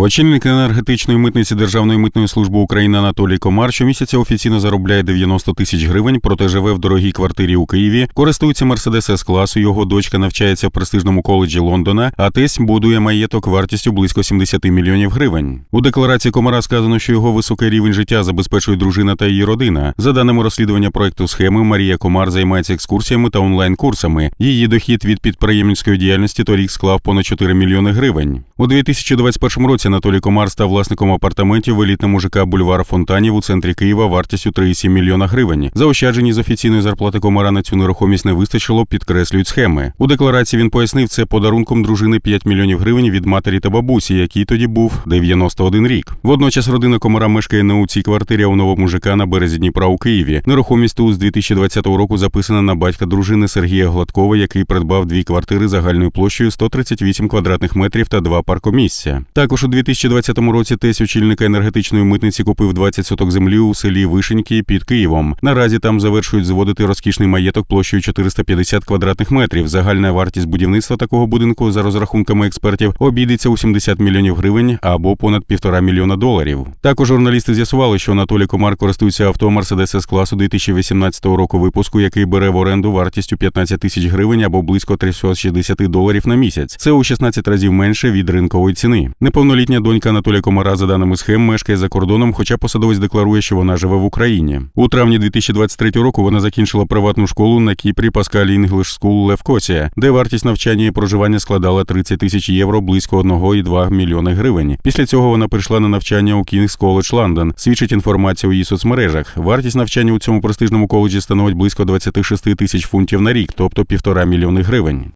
Очільник енергетичної митниці Державної митної служби України Анатолій Комар щомісяця офіційно заробляє 90 тисяч гривень, проте живе в дорогій квартирі у Києві, користується Мерседес с класу. Його дочка навчається в престижному коледжі Лондона, а тесть будує маєток вартістю близько 70 мільйонів гривень. У декларації Комара сказано, що його високий рівень життя забезпечує дружина та її родина. За даними розслідування проекту схеми, Марія Комар займається екскурсіями та онлайн-курсами. Її дохід від підприємницької діяльності торік склав понад 4 мільйони гривень. У 2021 році Анатолій Комар став власником апартаментів в елітному ЖК Бульвар Фонтанів у центрі Києва вартістю 3,7 мільйона гривень. Заощаджені з офіційної зарплати Комара на цю нерухомість не вистачило, підкреслюють схеми. У декларації він пояснив, це подарунком дружини 5 мільйонів гривень від матері та бабусі, якій тоді був 91 рік. Водночас родина Комара мешкає не у цій квартирі, а у новому ЖК на березі Дніпра у Києві. Нерухомість тут з 2020 року записана на батька дружини Сергія Гладкова, який придбав дві квартири загальною площею 138 квадратних метрів та два паркомісця. Також у 2020 році тесть очільника енергетичної митниці купив 20 соток землі у селі Вишеньки під Києвом. Наразі там завершують зводити розкішний маєток площею 450 квадратних метрів. Загальна вартість будівництва такого будинку за розрахунками експертів обійдеться у 70 мільйонів гривень або понад півтора мільйона доларів. Також журналісти з'ясували, що Анатолій Комар користується авто Mercedes с класу 2018 року випуску, який бере в оренду вартістю 15 тисяч гривень або близько 360 доларів на місяць. Це у 16 разів менше від ринкової ціни. Неповнолітня донька Анатолія Комара, за даними схем, мешкає за кордоном, хоча посадовець декларує, що вона живе в Україні. У травні 2023 року вона закінчила приватну школу на Кіпрі Pascal English School Левкосія, де вартість навчання і проживання складала 30 тисяч євро, близько 1,2 мільйони гривень. Після цього вона прийшла на навчання у King's College London. Свідчить інформація у її соцмережах. Вартість навчання у цьому престижному коледжі становить близько 26 тисяч фунтів на рік, тобто півтора мільйони гривень.